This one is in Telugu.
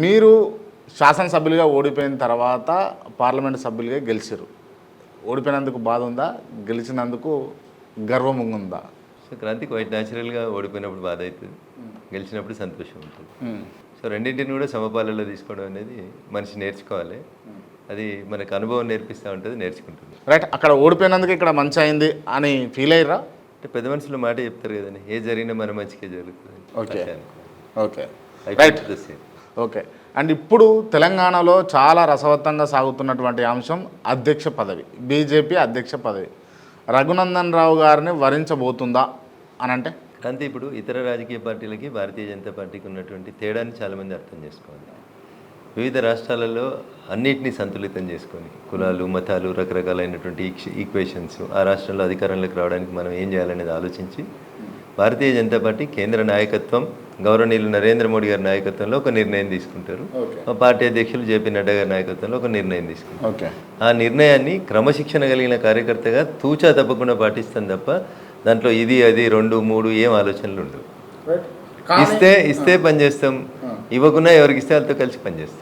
మీరు శాసనసభ్యులుగా ఓడిపోయిన తర్వాత పార్లమెంట్ సభ్యులుగా గెలిచారు ఓడిపోయినందుకు బాధ ఉందా గెలిచినందుకు గర్వం ఉందా సో క్రాంతి క్వైట్ న్యాచురల్గా ఓడిపోయినప్పుడు బాధ అవుతుంది గెలిచినప్పుడు సంతోషం ఉంటుంది. సో రెండింటిని కూడా సమపాలలో తీసుకోవడం అనేది మనిషి నేర్చుకోవాలి. అది మనకు అనుభవం నేర్పిస్తూ ఉంటుంది నేర్చుకుంటుంది. రైట్ అక్కడ ఓడిపోయినందుకు ఇక్కడ మంచి అయింది అని ఫీల్ అయ్యారా? అంటే పెద్ద మనుషులు మాట చెప్తారు కదండి ఏ జరిగినా మన మంచిగా జరుగుతుంది okay. Okay. Right. Okay. And ఇప్పుడు తెలంగాణలో చాలా రసవత్తంగా సాగుతున్నటువంటి అంశం అధ్యక్ష పదవి బీజేపీ అధ్యక్ష పదవి. రఘునందన్ రావు గారిని వరించబోతుందా అని అంటే అంతే ఇప్పుడు ఇతర రాజకీయ పార్టీలకి భారతీయ జనతా పార్టీకి ఉన్నటువంటి తేడాన్ని చాలామంది అర్థం చేసుకోవాలి. వివిధ రాష్ట్రాలలో అన్నిటినీ సంతులితం చేసుకొని కులాలు మతాలు రకరకాలైనటువంటి ఈక్వేషన్స్ ఆ రాష్ట్రంలో అధికారంలోకి రావడానికి మనం ఏం చేయాలనేది ఆలోచించి భారతీయ జనతా పార్టీ కేంద్ర నాయకత్వం గౌరవనీయులు నరేంద్ర మోడీ గారి నాయకత్వంలో ఒక నిర్ణయం తీసుకుంటారు. మా పార్టీ అధ్యక్షులు జేపీ నడ్డా గారి నాయకత్వంలో ఒక నిర్ణయం తీసుకుంటారు. ఆ నిర్ణయాన్ని క్రమశిక్షణ కలిగిన కార్యకర్తగా తూచా తప్పకుండా పాటిస్తాం తప్ప దాంట్లో ఇది అది రెండు మూడు ఏం ఆలోచనలు ఉండవు. ఇస్తే ఇస్తే పనిచేస్తాం. ఇవ్వకుండా ఎవరికి ఇస్తే వాళ్ళతో కలిసి పనిచేస్తాం.